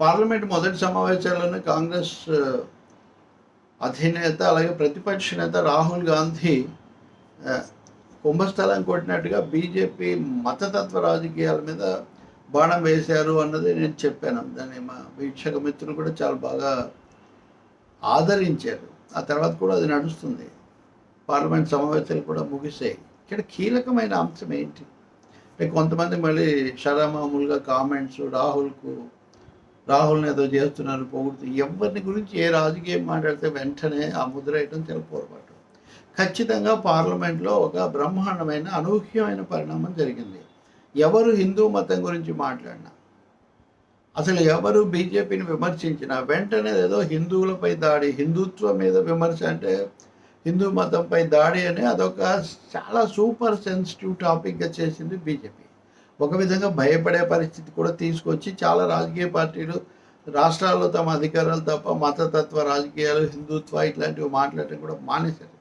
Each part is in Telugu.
పార్లమెంట్ మొదటి సమావేశాల్లోనే కాంగ్రెస్ అధినేత అలాగే ప్రతిపక్ష నేత రాహుల్ గాంధీ కుంభస్థలం కొట్టినట్టుగా బీజేపీ మతతత్వ రాజకీయాల మీద బాణం వేశారు అన్నది నేను చెప్పాను. దాన్ని మా వీక్షక మిత్రులు కూడా చాలా బాగా ఆదరించారు. ఆ తర్వాత కూడా అది నడుస్తుంది. పార్లమెంట్ సమావేశాలు కూడా ముగిసాయి ఇక్కడ కీలకమైన అంశం ఏంటి? అంటే కొంతమంది మళ్ళీ షరామామూలుగా కామెంట్స్ రాహుల్కు రాహుల్ని ఏదో చేస్తున్నారు పొగుడుతూ ఎవరిని గురించి ఏ రాజకీయం మాట్లాడితే వెంటనే ఆ ముద్ర వేయటం చాలా పొరపాటు. ఖచ్చితంగా పార్లమెంట్లో ఒక బ్రహ్మాండమైన అనూహ్యమైన పరిణామం జరిగింది. ఎవరు హిందూ మతం గురించి మాట్లాడినా అసలు ఎవరు బీజేపీని విమర్శించినా వెంటనే ఏదో హిందువులపై దాడి హిందుత్వం మీద విమర్శ అంటే హిందూ మతంపై దాడి అని అదొక చాలా సూపర్ సెన్సిటివ్ టాపిక్గా చేసింది బీజేపీ. ఒక విధంగా భయపడే పరిస్థితి కూడా తీసుకొచ్చి చాలా రాజకీయ పార్టీలు రాష్ట్రాల్లో తమ అధికారాలు తప్ప మతతత్వ రాజకీయాలు హిందుత్వ ఇట్లాంటివి మాట్లాడటం కూడా మానేశారు.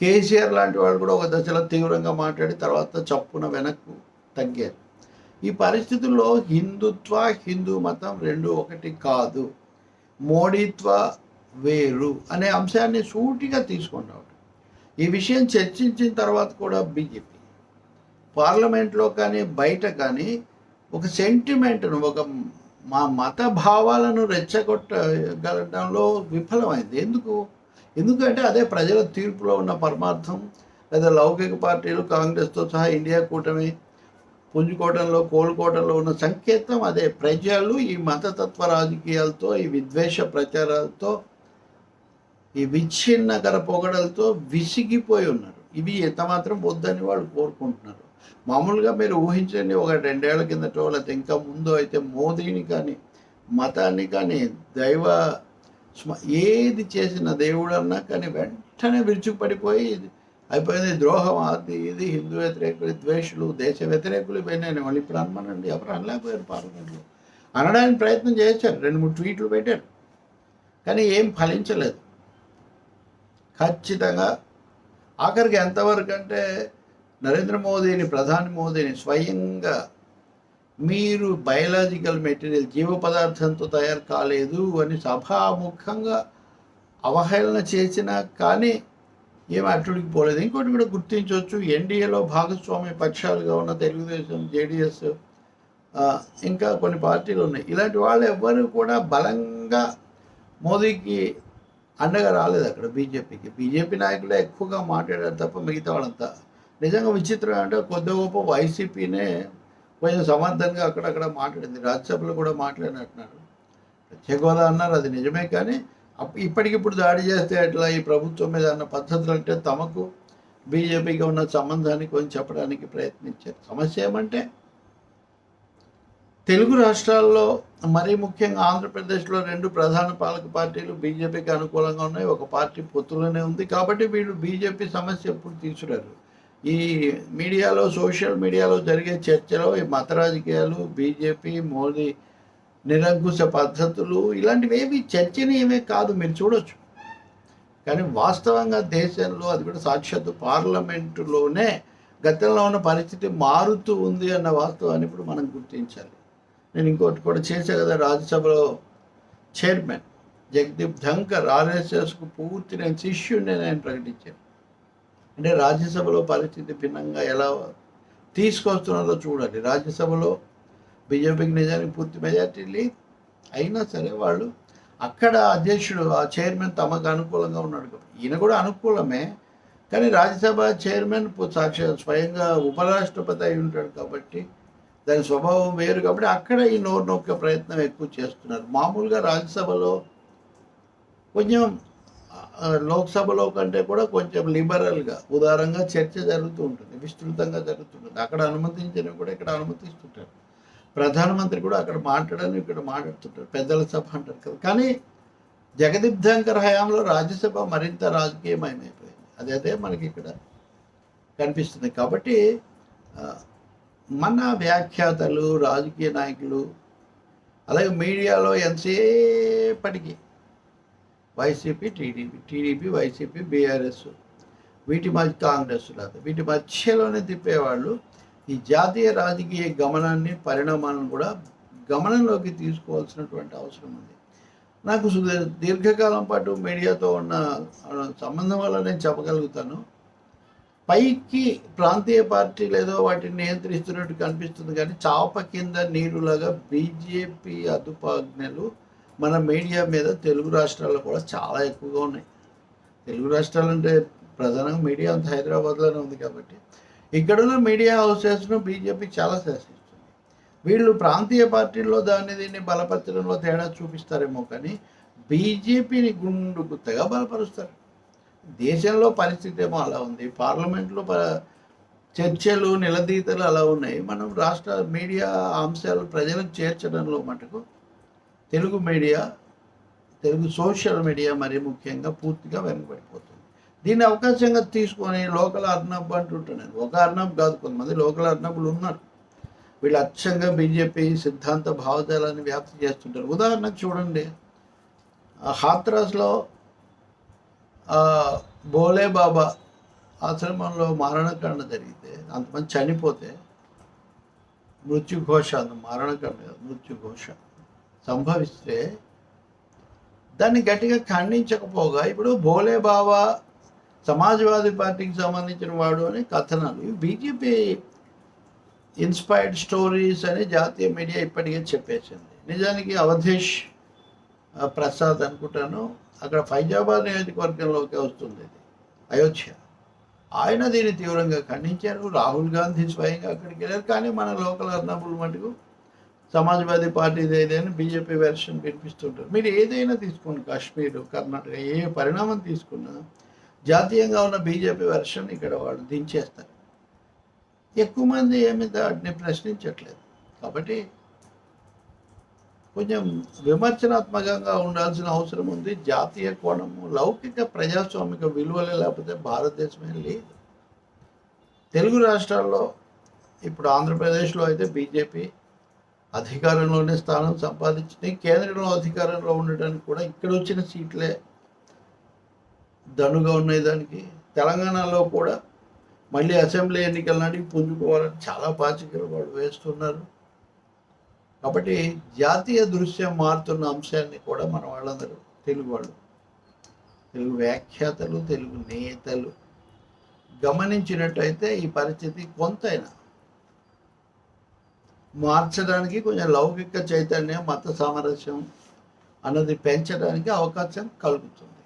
కేసీఆర్ లాంటి వాళ్ళు కూడా ఒక దశలో తీవ్రంగా మాట్లాడి తర్వాత చప్పున వెనక్కు తగ్గారు. ఈ పరిస్థితుల్లో హిందుత్వ హిందూ మతం రెండు ఒకటి కాదు. మోడీత్వ వేరు అనే అంశాన్ని సూటిగా తీసుకొని ఈ విషయం చర్చించిన తర్వాత కూడా బీజేపీ పార్లమెంట్లో కానీ బయట కానీ ఒక సెంటిమెంట్ను ఒక మా మత భావాలను రెచ్చగొట్టగలడంలో విఫలమైంది. ఎందుకు? ఎందుకంటే అదే ప్రజల తీర్పులో ఉన్న పరమార్థం లేదా లౌకిక పార్టీలు కాంగ్రెస్తో సహా ఇండియా కూటమి పుంజుకోవడంలో కోలుకోవడంలో ఉన్న సంకేతం అదే. ప్రజలు ఈ మతతత్వ రాజకీయాలతో ఈ విద్వేష ప్రచారాలతో ఈ విచ్ఛిన్నకర పొగడలతో విసిగిపోయి ఉన్నారు. ఇవి ఎంత మాత్రం వద్దని వాళ్ళు కోరుకుంటున్నారు. మామూలుగా మీరు ఊహించండి ఒక రెండేళ్ళ కిందటో లేకపోతే ఇంకా ముందు అయితే మోదీని కానీ మతాన్ని కానీ దైవ స్మ- ఏది చేసిన దేవుడన్నా కానీ వెంటనే విరుచుకుపడిపోయి అయిపోయింది ద్రోహం. అది ఇది హిందూ వ్యతిరేకులు ద్వేషులు దేశ వ్యతిరేకులు ఇవన్నీ వాళ్ళు ఇప్పుడు అనమనండి. ఎవరు అనలేకపోయారు పార్లమెంట్లో. అనడానికి ప్రయత్నం చేశారు. రెండు మూడు ట్వీట్లు పెట్టారు. కానీ ఏం ఫలించలేదు. ఖచ్చితంగా ఆఖరికి ఎంతవరకు అంటే నరేంద్ర మోదీని ప్రధాని మోదీని స్వయంగా మీరు బయలాజికల్ మెటీరియల్ జీవ పదార్థంతో తయారు కాలేదు అని సభాముఖంగా అవహేళన చేసినా కానీ ఏమి అట్టుడికి పోలేదు. ఇంకోటి కూడా గుర్తించవచ్చు. ఎన్డీఏలో భాగస్వామ్య పక్షాలుగా ఉన్న తెలుగుదేశం జేడిఎస్ ఇంకా కొన్ని పార్టీలు ఉన్నాయి. ఇలాంటి వాళ్ళు ఎవ్వరు కూడా బలంగా మోదీకి అండగా రాలేదు అక్కడ బీజేపీకి. బీజేపీ నాయకులే ఎక్కువగా మాట్లాడారు తప్ప మిగతా వాళ్ళంతా నిజంగా విచిత్రం అంటే కొద్ది గొప్ప వైసీపీనే కొంచెం సమర్థంగా అక్కడక్కడ మాట్లాడింది. రాజ్యసభలో కూడా మాట్లాడినట్టున్నారు. ప్రత్యేక హోదా అన్నారు అది నిజమే కానీ అప్- ఇప్పటికిప్పుడు దాడి చేస్తే ఎట్లా ఈ ప్రభుత్వం మీద అన్న పద్ధతులు అంటే తమకు బీజేపీకి ఉన్న సంబంధాన్ని కొంచెం చెప్పడానికి ప్రయత్నించారు. సమస్య ఏమంటే తెలుగు రాష్ట్రాల్లో మరీ ముఖ్యంగా ఆంధ్రప్రదేశ్లో రెండు ప్రధాన పాలక పార్టీలు బీజేపీకి అనుకూలంగా ఉన్నాయి. ఒక పార్టీ పొత్తులోనే ఉంది. కాబట్టి వీళ్ళు బీజేపీ సమస్య ఎప్పుడు తీసుకురారు. ఈ మీడియాలో సోషల్ మీడియాలో జరిగే చర్చలో ఈ మత రాజకీయాలు బీజేపీ మోదీ నిరంకుశ పద్ధతులు ఇలాంటివి ఏవి చర్చనీయమే కాదు మీరు చూడొచ్చు. కానీ వాస్తవంగా దేశంలో అది కూడా సాక్షాత్తు పార్లమెంటులోనే గతంలో ఉన్న పరిస్థితి మారుతూ ఉంది అన్న వాస్తవాన్ని ఇప్పుడు మనం గుర్తించాలి. నేను ఇంకోటి కూడా చేశా కదా రాజ్యసభలో చైర్మన్ జగదీప్ ధంకర్ ఆర్ఎస్ఎస్కు పూర్తి నేను శిష్యుడిని నేను ప్రకటించాను. అంటే రాజ్యసభలో పరిస్థితి భిన్నంగా ఎలా తీసుకొస్తున్నారో చూడండి. రాజ్యసభలో బీజేపీకి నిజానికి పూర్తి మెజార్టీ లేదు. అయినా సరే వాళ్ళు అక్కడ అధ్యక్షుడు ఆ చైర్మన్ తమకు అనుకూలంగా ఉన్నాడు కాబట్టి. ఈయన కూడా అనుకూలమే. కానీ రాజ్యసభ చైర్మన్ సాక్షి స్వయంగా ఉపరాష్ట్రపతి అయి ఉంటాడు కాబట్టి దాని స్వభావం వేరు కాబట్టి అక్కడ ఈ నోరు నొక్కే ప్రయత్నం ఎక్కువ చేస్తున్నారు. మామూలుగా రాజ్యసభలో కొంచెం లోక్సభలో కంటే కూడా కొంచెం లిబరల్గా ఉదారంగా చర్చ జరుగుతూ ఉంటుంది విస్తృతంగా జరుగుతుంటుంది. అక్కడ అనుమతించినవి కూడా ఇక్కడ అనుమతిస్తుంటారు. ప్రధానమంత్రి కూడా అక్కడ మాట్లాడని ఇక్కడ మాట్లాడుతుంటారు. పెద్దల సభ అంటారు కదా. కానీ జగదీప్ ధంకర్ హయాంలో రాజ్యసభ మరింత రాజకీయమయమైపోయింది. అదే అదే మనకి ఇక్కడ కనిపిస్తుంది. కాబట్టి మన వ్యాఖ్యాతలు రాజకీయ నాయకులు అలాగే మీడియాలో ఎంతసేపటికి YCP TDP TDP YCP BRS వీటి మధ్య కాంగ్రెస్ లాగా. వీటి మధ్యలోనే తిప్పేవాళ్ళు ఈ జాతీయ రాజకీయ గమనాన్ని పరిణామాలను కూడా గమనంలోకి తీసుకోవాల్సినటువంటి అవసరం ఉంది. నాకు దీర్ఘకాలం పాటు మీడియాతో ఉన్న సంబంధం వల్ల నేను చెప్పగలుగుతాను. పైకి ప్రాంతీయ పార్టీలు ఏదో వాటిని నియంత్రిస్తున్నట్టు కనిపిస్తుంది కానీ చాప కింద నీరులాగా బీజేపీ అదుపాజ్ఞలు మన మీడియా మీద తెలుగు రాష్ట్రాల్లో కూడా చాలా ఎక్కువగా ఉన్నాయి. తెలుగు రాష్ట్రాలు అంటే ప్రధానంగా మీడియా అంతా హైదరాబాద్లోనే ఉంది కాబట్టి. ఇక్కడున్న మీడియా హౌసెస్ను బీజేపీ చాలా శాసిస్తుంది. వీళ్ళు ప్రాంతీయ పార్టీల్లో దాన్ని దీన్ని బలపరచడంలో తేడా చూపిస్తారేమో కానీ బీజేపీని గుండు గుత్తగా బలపరుస్తారు. దేశంలో పరిస్థితి ఏమో అలా ఉంది. పార్లమెంట్లో ప చర్చలు నిలదీతలు అలా ఉన్నాయి. మనం రాష్ట్ర మీడియా అంశాలు ప్రజలకు చేర్చడంలో మటుకు Telugu media Telugu social media మరీ ముఖ్యంగా పూర్తిగా వెనకబడిపోతుంది. దీన్ని అవకాశంగా తీసుకొని లోకల్ అర్నబ్ అంటుంటాను ఒక అర్నబ్ కాదు కొంతమంది లోకల్ అర్నబులు ఉన్నారు. వీళ్ళు అచ్చంగా బీజేపీ సిద్ధాంత భావజాలాన్ని వ్యాప్తి చేస్తుంటారు. ఉదాహరణకు చూడండి. హాత్రాస్లో బోలే బాబా ఆశ్రమంలో మరణకాండ జరిగితే అంతమంది చనిపోతే మృత్యుఘోష అంత మరణకాండ కాదు మృత్యుఘోష. సంభవిస్తే దాన్ని గట్టిగా ఖండించకపోగా ఇప్పుడు భోలే బాబా సమాజ్వాదీ పార్టీకి సంబంధించిన వాడు అని కథనాలు. ఇవి బీజేపీ ఇన్స్పైర్డ్ స్టోరీస్ అని జాతీయ మీడియా ఇప్పటికే చెప్పేసింది. నిజానికి అవధేష్ ప్రసాద్ అనుకుంటాను అక్కడ ఫైజాబాద్ నియోజకవర్గంలోకి వస్తుంది ఇది అయోధ్య. ఆయన దీన్ని తీవ్రంగా ఖండించారు. రాహుల్ గాంధీ స్వయంగా అక్కడికి వెళ్ళారు. కానీ మన లోకల్ అర్నబుల్ మటుకు సమాజ్వాదీ పార్టీది ఏదైనా బీజేపీ వెర్షన్ వినిపిస్తుంటారు. మీరు ఏదైనా తీసుకోండి కాశ్మీర్ కర్ణాటక ఏ పరిణామం తీసుకున్నా జాతీయంగా ఉన్న బీజేపీ వెర్షన్ ఇక్కడ వాళ్ళు దించేస్తారు. ఎక్కువ మంది ఏమి దాటిని ప్రశ్నించట్లేదు. కాబట్టి కొంచెం విమర్శనాత్మకంగా ఉండాల్సిన అవసరం ఉంది. జాతీయ కోణము లౌకిక ప్రజాస్వామిక విలువలే లేకపోతే భారతదేశమే లేదు. తెలుగు రాష్ట్రాల్లో ఇప్పుడు ఆంధ్రప్రదేశ్లో అయితే బీజేపీ అధికారంలోనే స్థానం సంపాదించినాయి కేంద్రంలో అధికారంలో ఉండడానికి కూడా ఇక్కడ వచ్చిన సీట్లే దనుగా ఉన్నాయి దానికి. తెలంగాణలో కూడా మళ్ళీ అసెంబ్లీ ఎన్నికల నాటికి పుంజుకోవాలని చాలా బాధ్యతలు వాళ్ళు వేస్తున్నారు. కాబట్టి జాతీయ దృశ్యం మారుతున్న అంశాన్ని కూడా మన వాళ్ళందరూ తెలుగు వాళ్ళు తెలుగు వ్యాఖ్యాతలు తెలుగు నేతలు గమనించినట్టయితే ఈ పరిస్థితి కొంతైనా మార్చడానికి కొంచెం లౌకిక చైతన్యం మత సామరస్యం అన్నది పెంచడానికి అవకాశం కలుగుతుంది.